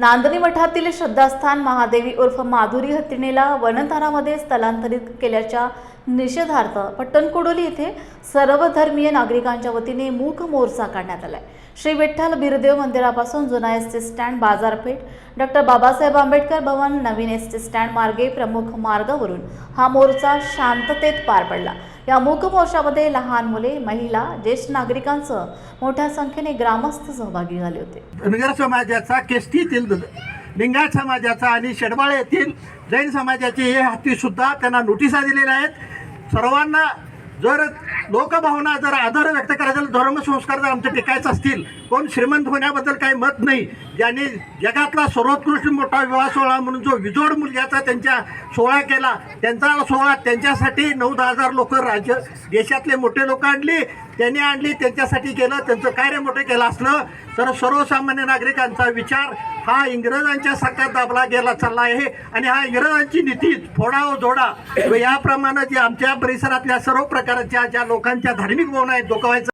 नांदणी मठातील श्रद्धास्थान महादेवी उर्फ माधुरी हत्तीनेला वनतारामध्ये स्थलांतरित केल्याच्या निषेधार्थ. पट्टणकोडोली येथे सर्वधर्मीय नागरिकांच्या वतीने मूक मोर्चा काढण्यात आलाय. श्री विठ्ठल बिरदेव मंदिरापासून जुना एस टी स्टँड बाजारपेठ. डॉक्टर बाबासाहेब आंबेडकर भवन नवीन एस टी स्टँड मार्गे प्रमुख मार्गावरून हा मोर्चा शांततेत पार पडला. या मूक मोर्चामध्ये लहान मुले महिला ज्येष्ठ नागरिकांसह मोठ्या संख्येने ग्रामस्थ सहभागी झाले होते. समाजाचा केष्टी लिंगायत समाजाचा आणि शेडबाळे येथील जैन समाजाचे हे हत्तीसुद्धा त्यांना नोटिसा दिलेल्या आहेत. सर्वांना जर लोकभावना जर आदर व्यक्त करायचा धर्मसंस्कार जर आमचे टिकायचे असतील कोण श्रीमंत होण्याबद्दल काही मत नाही. ज्याने जगातला सर्वोत्कृष्ट मोठा विवाह सोहळा म्हणून जो विजोड मुलग्याचा त्यांच्या सोहळा केला त्यांचा सोहळा त्यांच्यासाठी नऊ दहा हजार लोक राज्य देशातले मोठे लोक आणली त्यांनी आणली त्यांच्यासाठी केलं त्यांचं कार्य मोठं केलं असलं तर सर्वसामान्य नागरिकांचा विचार हा इंग्रजांच्या सरकार दाबला गेला चालला आहे. आणि हा इंग्रजांची नीती फोडा व जोडा याप्रमाणे जे आमच्या परिसरातल्या सर्व प्रकारच्या ज्या लोकांच्या धार्मिक भावना आहेत दुखवायचं